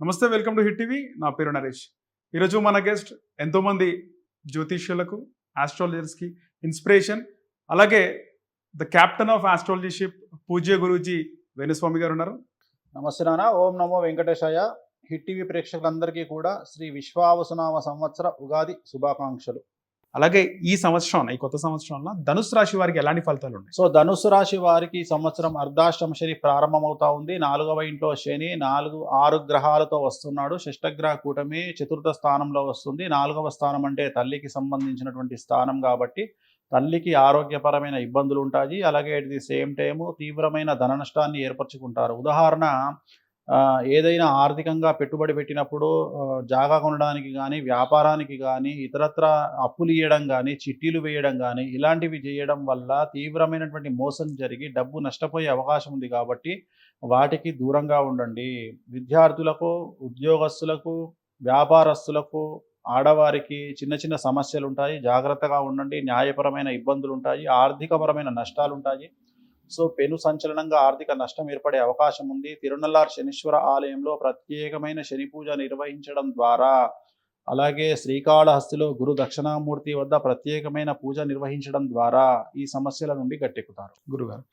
నమస్తే welcome to hit TV. నా పేరు నరేష్. ఈరోజు మన గెస్ట్ ఎంతోమంది జ్యోతిష్యులకు ఆస్ట్రాలజర్స్కి ఇన్స్పిరేషన్ అలాగే ద క్యాప్టెన్ ఆఫ్ ఆస్ట్రాలజీషిప్ పూజ్య గురూజీ వేణుస్వామి గారు ఉన్నారు. నమస్తే నాన్న ఓం నమో వెంకటేశాయ. హిట్ టీవీ ప్రేక్షకులందరికీ కూడా శ్రీ విశ్వావసునామ సంవత్సర ఉగాది శుభాకాంక్షలు. అలాగే ఈ సంవత్సరం ఈ కొత్త సంవత్సరంలో ధనుసు రాశి వారికి ఎలాంటి ఫలితాలు ఉన్నాయి? సో ధనుసు రాశి వారికి ఈ సంవత్సరం అర్ధాష్టమ శని ప్రారంభమవుతా ఉంది. నాలుగవ ఇంట్లో శని నాలుగు ఆరు గ్రహాలతో వస్తున్నాడు. షష్టగ్రహ కూటమి చతుర్థ స్థానంలో వస్తుంది. నాలుగవ స్థానం అంటే తల్లికి సంబంధించినటువంటి స్థానం కాబట్టి తల్లికి ఆరోగ్యపరమైన ఇబ్బందులు ఉంటాయి. అలాగే ఎట్ ది సేమ్ టైము తీవ్రమైన ధన నష్టాన్ని ఏర్పరచుకుంటారు. ఉదాహరణ ఏదైనా ఆర్థికంగా పెట్టుబడి పెట్టినప్పుడు జాగా కొనడానికి కానీ వ్యాపారానికి కానీ ఇతరత్ర అప్పులు ఇవ్వడం కానీ చిట్టీలు వేయడం కానీ ఇలాంటివి చేయడం వల్ల తీవ్రమైనటువంటి మోసం జరిగి డబ్బు నష్టపోయే అవకాశం ఉంది కాబట్టి వాటికి దూరంగా ఉండండి. విద్యార్థులకు ఉద్యోగస్తులకు వ్యాపారస్తులకు ఆడవారికి చిన్న చిన్న సమస్యలు ఉంటాయి జాగ్రత్తగా ఉండండి. న్యాయపరమైన ఇబ్బందులు ఉంటాయి ఆర్థికపరమైన నష్టాలు ఉంటాయి సో పెను సంచలనంగా ఆర్థిక నష్టం ఏర్పడే అవకాశం ఉంది. తిరునల్లార్ శనీశ్వర ఆలయంలో ప్రత్యేకమైన శని పూజ నిర్వహించడం ద్వారా అలాగే శ్రీకాళహస్తిలో గురు దక్షిణామూర్తి వద్ద ప్రత్యేకమైన పూజ నిర్వహించడం ద్వారా ఈ సమస్యల నుండి గట్టెక్కుతారు. గురుగారు.